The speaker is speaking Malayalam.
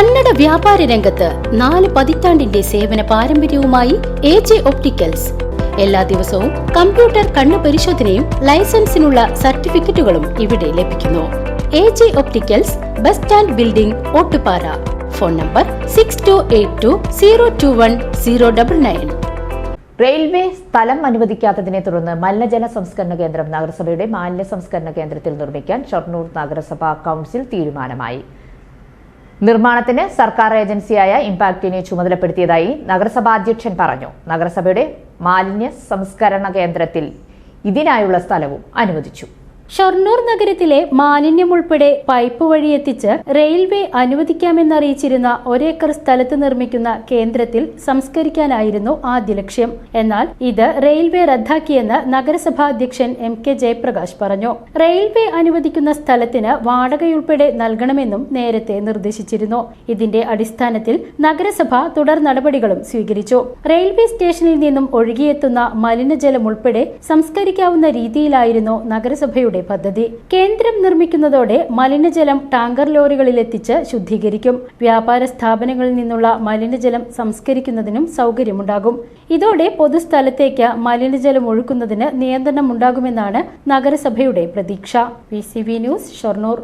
കന്നഡ വ്യാപാര രംഗത്ത് നാല് പതിറ്റാണ്ടിന്റെ സേവന പാരമ്പര്യവുമായി എ ജെ ഒപ്റ്റിക്കൽസ്. എല്ലാ ദിവസവും കമ്പ്യൂട്ടർ കണ്ണു പരിശോധനയും ലൈസൻസിനുള്ള സർട്ടിഫിക്കറ്റുകളും ഇവിടെ ലഭിക്കുന്നു. A J opticals bus stand building Ottupara. Phone number six two eight two zero two one zero double nine railway സ്ഥലം അനുവദിക്കാത്തതിനെ തുടർന്ന് മലിനജല സംസ്കരണ കേന്ദ്രം നഗരസഭയുടെ മാലിന്യ സംസ്കരണ കേന്ദ്രത്തിൽ നിർമ്മിക്കാൻ ഷൊർണൂർ നഗരസഭാ കൗൺസിൽ തീരുമാനമായി. നിർമ്മാണത്തിന് സർക്കാർ ഏജൻസിയായ ഇമ്പാക്ടിനെ ചുമതലപ്പെടുത്തിയതായി നഗരസഭാ അധ്യക്ഷൻ പറഞ്ഞു. നഗരസഭയുടെ മാലിന്യ സംസ്കരണ കേന്ദ്രത്തിൽ ഇതിനായുള്ള സ്ഥലവും അനുവദിച്ചു. ഷൊർണൂർ നഗരത്തിലെ മാലിന്യം ഉൾപ്പെടെ പൈപ്പ് വഴി എത്തിച്ച് റെയിൽവേ അനുവദിക്കാമെന്നറിയിച്ചിരുന്ന ഒരേക്കർ സ്ഥലത്ത് നിർമ്മിക്കുന്ന കേന്ദ്രത്തിൽ സംസ്കരിക്കാനായിരുന്നു ആദ്യ ലക്ഷ്യം. എന്നാൽ ഇത് റെയിൽവേ റദ്ദാക്കിയെന്ന് നഗരസഭാ അധ്യക്ഷൻ എം കെ ജയപ്രകാശ് പറഞ്ഞു. റെയിൽവേ അനുവദിക്കുന്ന സ്ഥലത്തിന് വാടകയുൾപ്പെടെ നൽകണമെന്നും നേരത്തെ നിർദ്ദേശിച്ചിരുന്നു. ഇതിന്റെ അടിസ്ഥാനത്തിൽ നഗരസഭ തുടർ നടപടികളും സ്വീകരിച്ചു. റെയിൽവേ സ്റ്റേഷനിൽ നിന്നും ഒഴുകിയെത്തുന്ന മലിനജലം ഉൾപ്പെടെ സംസ്കരിക്കാവുന്ന രീതിയിലായിരുന്നു നഗരസഭയുടെ പദ്ധതി കേന്ദ്രം നിർമ്മിക്കുന്നതോടെ മലിനജലം ടാങ്കർ ലോറികളിൽ എത്തിച്ച് ശുദ്ധീകരിക്കും. വ്യാപാര സ്ഥാപനങ്ങളിൽ നിന്നുള്ള മലിനജലം സംസ്കരിക്കുന്നതിനും സൗകര്യമുണ്ടാകും. ഇതോടെ പൊതുസ്ഥലത്തേക്ക് മലിനജലം ഒഴുക്കുന്നതിന് നിയന്ത്രണമുണ്ടാകുമെന്നാണ് നഗരസഭയുടെ പ്രതീക്ഷ. V news Shoranur.